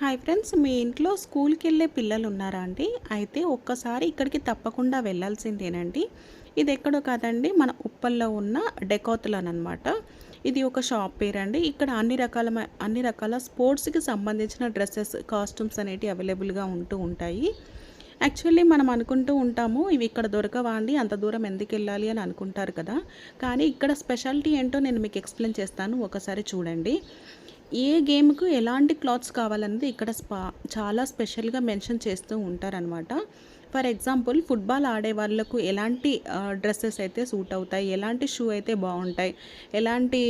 Hi friends మీ ఇంట్లో స్కూల్కి వెళ్ళే పిల్లలు ఉన్నారా అండి? అయితే ఒక్కసారి ఇక్కడికి తప్పకుండా వెళ్ళాల్సిందేనండి. ఇది ఎక్కడో కాదండి మన ఉప్పల్లో ఉన్న డెకోతులన్ అనమాట ఇది ఒక షాప్ పేరండి. ఇక్కడ అన్ని రకాల అన్ని రకాల స్పోర్ట్స్కి సంబంధించిన డ్రెస్సెస్ కాస్ట్యూమ్స్ అనేటివి అవైలబుల్గా ఉంటూ ఉంటాయి. యాక్చువల్లీ మనం అనుకుంటూ ఉంటాము ఇవి ఇక్కడ దొరకవా అండి? అంత దూరం ఎందుకు వెళ్ళాలి? అని అనుకుంటారు కదా. కానీ ఇక్కడ స్పెషాలిటీ ఏంటో నేను మీకు ఎక్స్ప్లెయిన్ చేస్తాను. ఒకసారి చూడండి. ఏ గేమ్కు ఎలాంటి క్లాత్స్ కావాలన్నది ఇక్కడ స్పా చాలా స్పెషల్గా మెన్షన్ చేస్తూ ఉంటారనమాట ఫర్ ఎగ్జాంపుల్ ఫుట్బాల్ ఆడే వాళ్ళకు ఎలాంటి డ్రెస్సెస్ అయితే సూట్ అవుతాయి ఎలాంటి షూ అయితే బాగుంటాయి ఎలాంటి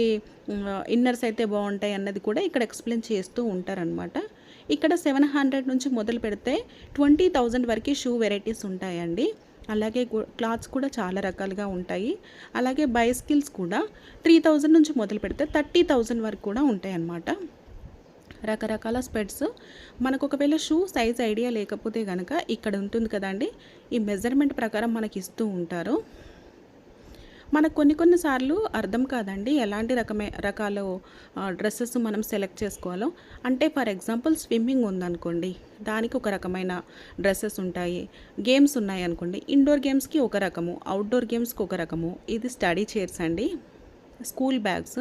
ఇన్నర్స్ అయితే బాగుంటాయి అన్నది కూడా ఇక్కడ ఎక్స్ప్లెయిన్ చేస్తూ ఉంటారనమాట ఇక్కడ సెవెన్ హండ్రెడ్ నుంచి మొదలు పెడితే ట్వంటీ థౌజండ్ వరకు షూ వెరైటీస్ ఉంటాయండి. అలాగే క్లాత్స్ కూడా చాలా రకాలుగా ఉంటాయి. అలాగే బైస్కిల్స్ కూడా త్రీ థౌజండ్ నుంచి మొదలు పెడితే థర్టీ థౌజండ్ వరకు కూడా ఉంటాయి అన్నమాట రకరకాల స్పెడ్స్ మనకు ఒకవేళ షూ సైజ్ ఐడియా లేకపోతే కనుక ఇక్కడ ఉంటుంది కదండి. ఈ మెజర్మెంట్ ప్రకారం మనకి ఇస్తూ ఉంటారు. మనకు కొన్ని కొన్నిసార్లు అర్థం కాదండి ఎలాంటి రకమే రకాల డ్రెస్సెస్ మనం సెలెక్ట్ చేసుకోవాలో. అంటే ఫర్ ఎగ్జాంపుల్ స్విమ్మింగ్ ఉందనుకోండి దానికి ఒక రకమైన డ్రెస్సెస్ ఉంటాయి గేమ్స్ ఉన్నాయి అనుకోండి ఇండోర్ గేమ్స్కి ఒక రకము అవుట్డోర్ గేమ్స్కి ఒక రకము. ఇది స్టడీ చైర్స్ అండి స్కూల్ బ్యాగ్స్.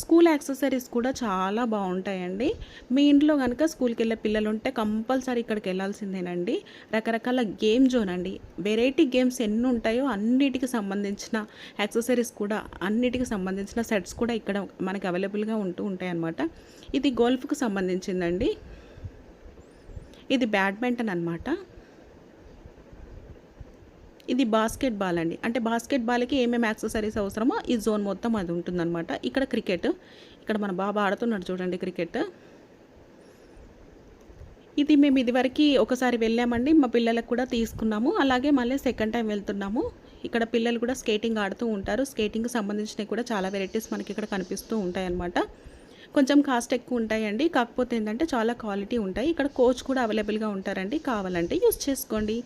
స్కూల్ యాక్సెసరీస్ కూడా చాలా బాగుంటాయండి. మీ ఇంట్లో కనుక స్కూల్కి వెళ్ళే పిల్లలు ఉంటే కంపల్సరీ ఇక్కడికి వెళ్ళాల్సిందేనండి రకరకాల గేమ్ జోన్ అండి. వెరైటీ గేమ్స్ ఎన్ని ఉంటాయో అన్నిటికి సంబంధించిన యాక్సెసరీస్ కూడా అన్నిటికి సంబంధించిన సెట్స్ కూడా ఇక్కడ మనకి అవైలబుల్గా ఉంటూ ఉంటాయి అన్నమాట ఇది గోల్ఫ్కి సంబంధించిందండి. ఇది బ్యాడ్మింటన్ అనమాట ఇది బాస్కెట్ బాల్ అండి. అంటే బాస్కెట్ బాల్కి ఏమేమి యాక్సెసరీస్ అవసరమో ఈ జోన్ మొత్తం అది ఉంటుందన్నమాట. ఇక్కడ క్రికెట్ ఇక్కడ మన బాబా ఆడుతున్నాడు చూడండి క్రికెట్ ఇది మేము ఇదివరకు ఒకసారి వెళ్ళామండి మా పిల్లలకు కూడా తీసుకున్నాము. అలాగే మళ్ళీ సెకండ్ టైం వెళ్తున్నాము. ఇక్కడ పిల్లలు కూడా స్కేటింగ్ ఆడుతూ ఉంటారు. స్కేటింగ్కి సంబంధించినవి కూడా చాలా వెరైటీస్ మనకి ఇక్కడ కనిపిస్తూ ఉంటాయి అన్నమాట కొంచెం కాస్ట్ ఎక్కువ ఉంటాయండి. కాకపోతే ఏంటంటే చాలా క్వాలిటీ ఉంటాయి. ఇక్కడ కోచ్ కూడా అవైలబుల్గా ఉంటారండి. కావాలంటే యూస్ చేసుకోండి.